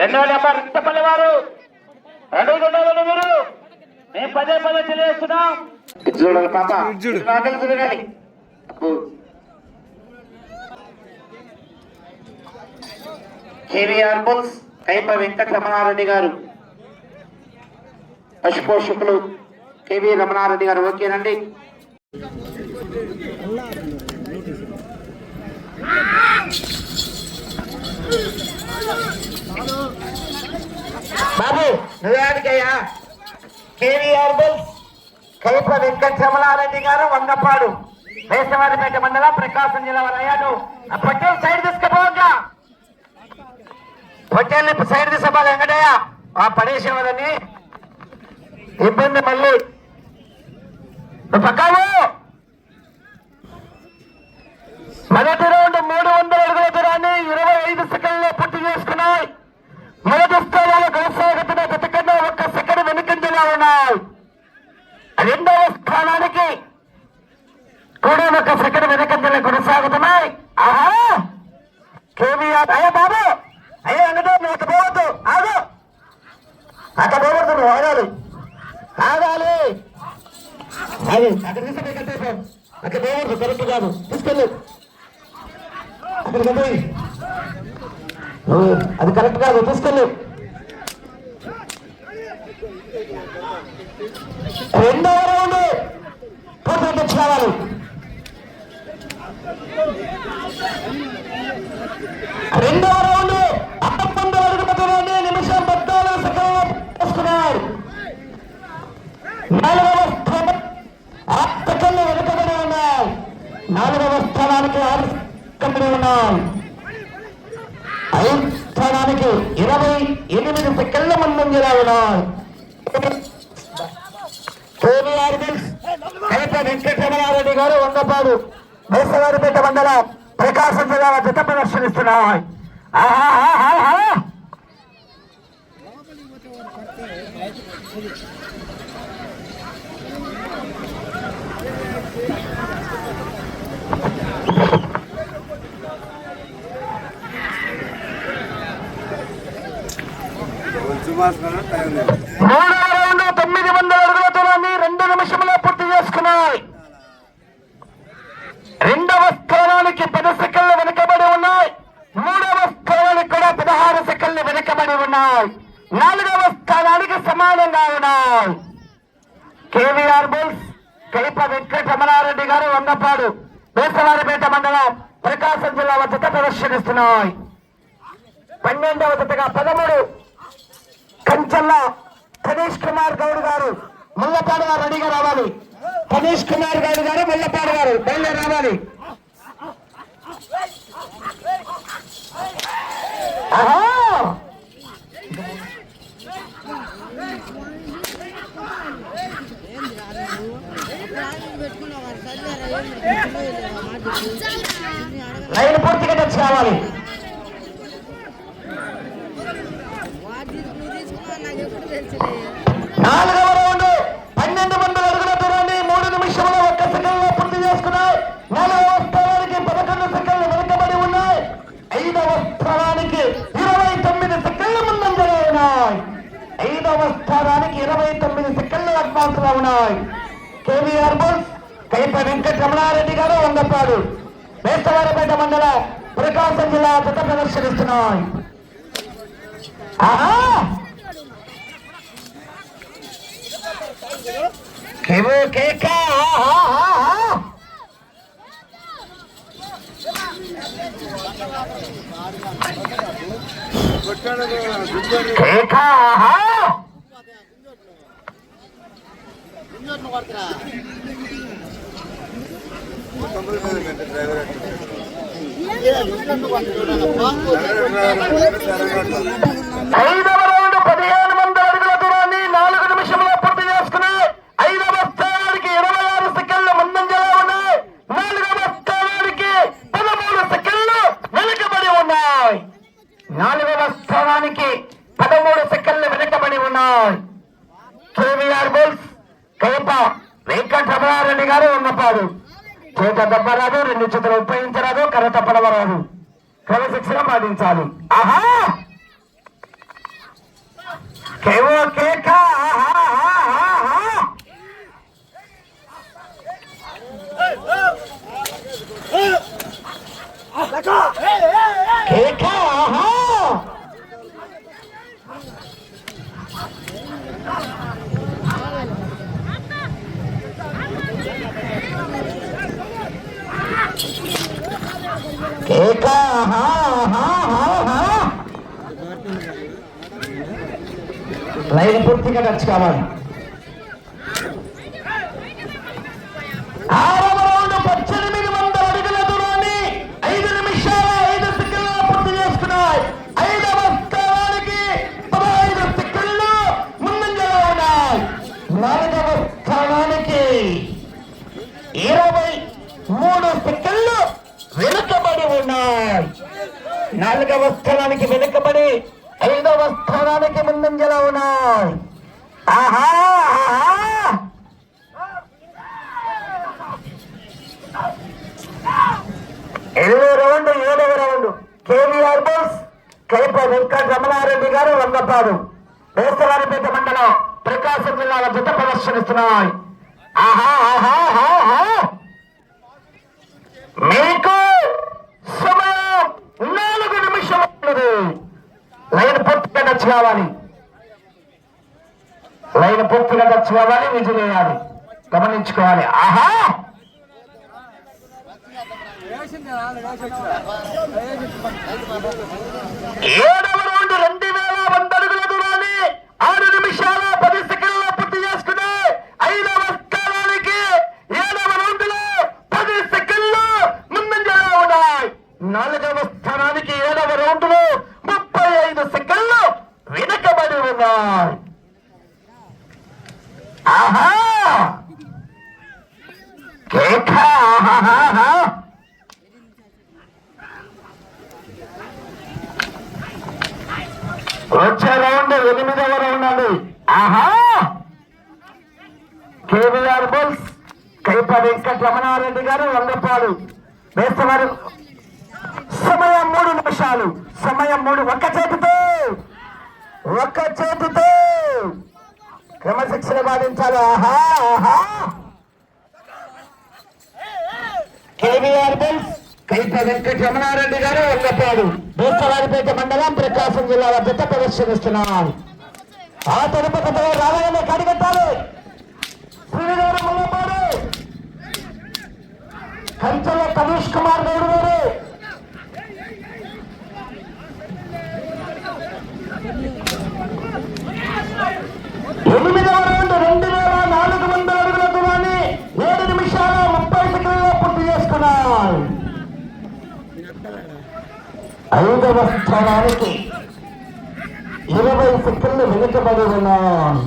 రెండో నెంబర్ రిక్తపల్లి వారు. రెండు గుండాలను మీరు. మేము పదే పదే తెలియజేస్తున్నాం. చూడాలి పాప. తిరగాలి. KVR Bulls Kaipa Venkata Ramanareddy garu. పశుపోషకులు KV Ramanareddy గారు. ఓకేనండి. బాబు నువ్వేడికయ్యా కేవీఆర్ బుల్స్ కైప వెంకట రమణారెడ్డి గారు వంగపాడు వేసవారిపేట మండలం ప్రకాశం జిల్లా వారు అయ్యాడు ఆ పొట్టేలు సైడ్ తీసుకుపోగా. పొట్టేల్ని సైడ్ తీసుకోవాలి వెంకటయ్య. ఆ పడేసేవాదని ఇబ్బంది మళ్ళీ. నువ్వు పక్కావు? మొదటి రౌండ్ మూడు వందల అడుగుల దూరాన్ని ఇరవై ఐదు సెకండ్లో పూర్తి చేసుకున్నాయి మొదటి స్థానాలు కొనసాగుతున్న గతకన్నా ఒక్క సెకండ్ వెనుకంజలా ఉన్నాయి రెండవ స్థానానికి కూడా ఒక సెకండ్ వెనుకంజలు కొనసాగుతున్నాయి ఆహా కేవీఆర్ అయ్యా బాబు అయ్యా వెంకటే నువ్వు అక్కడ పోవద్దు ఆగు అక్కడ ఆగాలి. ఆగాలి. అది అక్కడ అక్కడ పోవద్దు కరెక్ట్ కాదు. తీసుకెళ్ళు. అక్కడికి పోయి. అది కరెక్ట్ కాదు తీసుకెళ్ళు. రెండవ రౌండ్. పూర్తి తెచ్చుకోవాలి రెండవ నాలుగవ స్థానానికి ఆరు సెకండ్లు ఉన్నాయి. ఐదు స్థానానికి ఇరవై ఎనిమిది సెకండ్ల ముందంజలా ఉన్నాయి. కేవీఆర్ మిల్స్ కలెక్ట వెంకటరమణారెడ్డి గారు వంగపాడు మేసవారిపేట మండలం ప్రకాశం జిల్లా జత ప్రదర్శనిస్తున్నాయి. ఆహాహాహాహా. మూడవ రౌండ్ తొమ్మిది వందల అడుగుల దూరాన్ని రెండు నిమిషంలో పూర్తి చేసుకున్నాయి. రెండవ స్థానానికి పది సెకండ్లు వెనుకబడి ఉన్నాయి. మూడవ స్థానానికి కూడా పదహారు సెకండ్లు వెనుకబడి ఉన్నాయి. నాలుగవ స్థానానికి సమానంగా ఉన్నాయి. కేవీఆర్ బుల్స్ కైప వెంకట గారు వంగపాడు వేసవారిపేట మండలం ప్రకాశం జిల్లా జత ప్రదర్శనిస్తున్నాయి. కంచల్ల గణేష్ కుమార్ గౌడ్ గారు ముల్లపాడు గారు రెడీగా రావాలి. గణేష్ కుమార్ గౌడ్ గారు ముల్లపాడు గారు బయలుదేరి రావాలి. ఆహా! లైన్ పూర్తిగా తెచ్చి రావాలి. నాలుగవ రౌండ్ పన్నెండు వందల అడుగుల దూరాన్ని మూడు నిమిషంలో ఒక్క సెకండ్లో పూర్తి చేసుకున్నాయి. నాలుగవ స్థానానికి పదకొండు సెకండ్లు వెనుకబడి ఉన్నాయి. ఐదవ స్థానానికి ఇరవై తొమ్మిది సెకండ్ల ముందంజలో ఉన్నాయి. ఐదవ స్థానానికి ఇరవై తొమ్మిది సెకండ్లు అడ్వాన్స్లో ఉన్నాయి. కేవీఆర్ బోల్స్ కైప వెంకట రమణారెడ్డి గారు వంగపాడు వేస్తవారపేట మండల ప్రకాశం జిల్లా జత ప్రదర్శనిస్తున్నాయి. ఆహా! కేవో కేక కేక ఐదవ రౌండ్ పదిహేను వందల అడుగుల దూరాన్ని నాలుగు నిమిషంలో పూర్తి చేసుకున్నాయి ఐదవ స్థానానికి ఇరవై ఆరు సెకండ్లు ముందంజలో ఉన్నాయి నాలుగవ స్థానానికి పదమూడు సెకండ్లు వెనుకబడి ఉన్నాయి. నాలుగవ స్థానానికి పదమూడు సెకండ్లు వెనుకబడి ఉన్నాయి. కేవీఆర్ బుల్స్ కైప వెంకట రమణారెడ్డి గారు ఉన్నపాడు. చేత దెబ్బరాదు రెండు చేతులు ఉపయోగించరాదు కర్ర తప్పడవరాదు క్రమశిక్షణ పాటించాలి. ఆహా! కేవో కేక ఆహా, ఆహా. కేక ఆహా. కేక హా హా ఆహా. లైన్ పూర్తిగా టచ్ కావాలి ఐదవ స్థానానికి వెనుకబడి ఐదవ స్థానానికి ముందంజలో ఉన్నాయి. ఆహా ఆహా. ఎనిమిది రౌండ్ ఏడవ రౌండ్. కేవీఆర్ బోస్ కైప వెంకట రమణారెడ్డి గారు వందపాడు వేసవారిపేట మండలం ప్రకాశం జిల్లాల జత ప్రదర్శనిస్తున్నాయి. ఆహా ఆహా ఆహా. మీకు సమయం నాలుగు నిమిషం ఉన్నది లైన్ పూర్తిగా టచ్ కావాలి లైన్ పూర్తిగా టచ్ కావాలి విజయ్ గమనించుకోవాలి. ఆహా! ఏడవ రౌండ్ రెండు వేల వంద అడుగుల దూరాన్ని ఆరు నిమిషాల పది సెకండ్ల పూర్తి చేసుకుని ఐదవ స్థానానికి ఏడవ రౌండ్లో పది సెకండ్లు ముందంజలో ఉన్నాయి నాలుగవ స్థానానికి ఏడవ రౌండ్లో ముప్పై ఐదు సెకండ్లు వెనుకబడి ఉన్నాయి ఆహా కేక ఆహాహా వచ్చే రౌండ్ ఎనిమిదవ రౌండ్ అండి. ఆహా! కేవీఆర్ బుల్స్ కైప వెంకట రమణారెడ్డి గారు వందపాడు వేస్తున్నారు సమయం మూడు నిమిషాలు. సమయం మూడు. ఒక్క చేతితో. ఒక్క చేతితో. క్రమశిక్షణ పాటించాలి. ఆహా ఆహా! KVR Bulls. కైప వెంకట రమణారెడ్డి గారు వందపాడు దోస్తవారిపేట మండలం ప్రకాశం జిల్లా వద్ద ప్రదర్శనిస్తున్నారు. ఆ తదుపరి రావాలని కడిగట్టాలి శ్రీగారు ముల్లపాడు కంచెల కనీష్ కుమార్ గౌడ్ గారు ఎనిమిదవ రౌండ్ రెండు వేల నాలుగు వందల అడుగుల దూరాన్ని ఏడు నిమిషాల ముప్పై సెకండ్లలో పూర్తి చేసుకున్నారు ఐదవ స్థానానికి ఇరవై సెకండ్లు వెనుకబడి ఉన్నాయి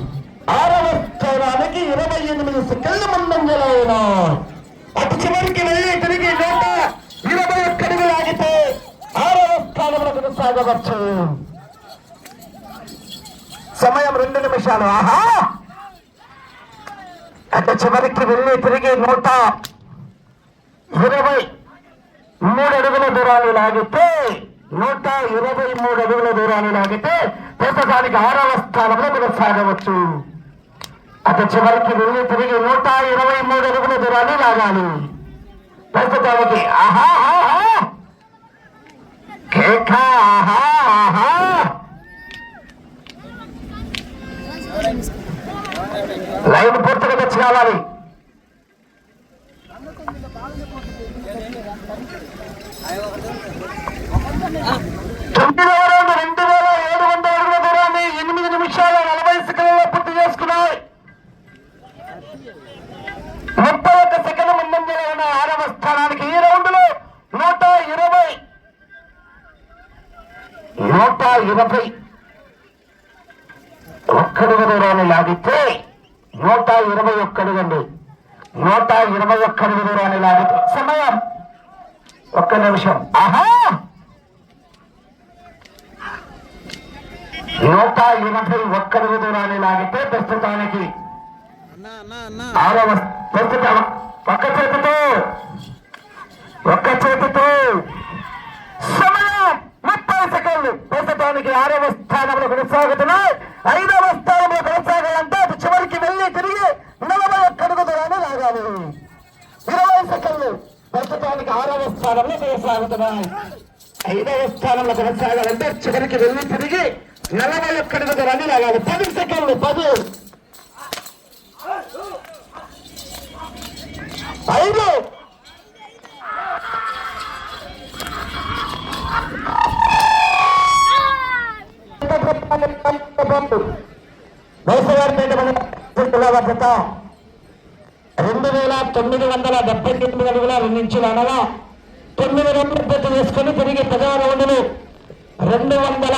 ఆరవ స్థానానికి ఇరవై ఎనిమిది సెకండ్లు ముందంజలో ఉన్నాయి అటు చివరికి వెళ్ళి తిరిగి నూట ఇరవై ఒక్కడికి లాగితే ఆరవ స్థానంలో కొనసాగవచ్చు. సమయం రెండు నిమిషాలు. ఆహా! అటు చివరికి వెళ్ళి తిరిగి నూట ఇరవై మూడు అడుగుల దూరాన్ని లాగితే నూట ఇరవై మూడు అడుగుల దూరాన్ని లాగితే ప్రస్తుతానికి ఆరవ స్థానంలో కొనసాగవచ్చు. అటు చివరికి వెళ్ళి తిరిగి నూట ఇరవై మూడు అడుగుల దూరాన్ని లాగాలి. ప్రస్తుతానికి ఆహా ఆహా ఆహా. ఆహా. లైన్ పూర్తిగా తెచ్చి కావాలి. తొమ్మిదవ రౌండ్ రెండు వేల ఏడు వందల అడుగుల దూరాన్ని ఎనిమిది నిమిషాల నలభై సెకండ్లలో పూర్తి చేసుకున్నాయి ముప్పై ఒక్క సెకండ్ ముందంజలో ఉన్న ఆరవ స్థానానికి ఈ రౌండ్లో నూట ఇరవై నూట ఇరవై ఒక్కడుగు దూరాన్ని లాగితే నూట ఇరవై ఒక్కడుగండి నూట ఇరవై ఒక్కడుగు దూరాన్ని లాగితే సమయం ఒక్క నిమిషం ఆహా! నూట ఎనభై ఒక్కడుగు దూరాన్ని లాగితే ప్రస్తుతానికి ఆరవ ప్రస్తుతం ఒక్క చేతితో ఒక్క చేతితో. సమయం ముప్పై సెకండ్లు. ప్రస్తుతానికి ఆరవ స్థానంలో కొనసాగుతున్నాయి. ఐదవ స్థానంలో కొనసాగాలంటే అది చివరికి వెళ్ళి తిరిగి నలభై ఒక్క అడుగు దూరాన్ని లాగాలి. ఇరవై సెకండ్లు. ప్రస్తుతానికి ఆరవ స్థానంలో కొనసాగుతున్నాయి. ఐదవ స్థానంలో కొనసాగాలంటే చివరికి వెళ్ళి తిరిగి నలభై ఒక్క అడుగు దూరాన్ని లాగాలి పది సెకండ్లు పది. ఐదు. రెండు వేల తొమ్మిది వందల డెబ్బై తొమ్మిది అడుగుల రెండు ఇంచుల అనగా తొమ్మిది రెండు పెద్ద వేసుకొని తిరిగి పదవ రెండు వందల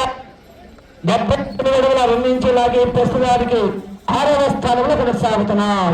డెబ్బై తొమ్మిది అడుగుల రెండు ఇంచులాగే ప్రస్తుతానికి ఆరవ స్థానంలో కొనసాగుతున్నాం.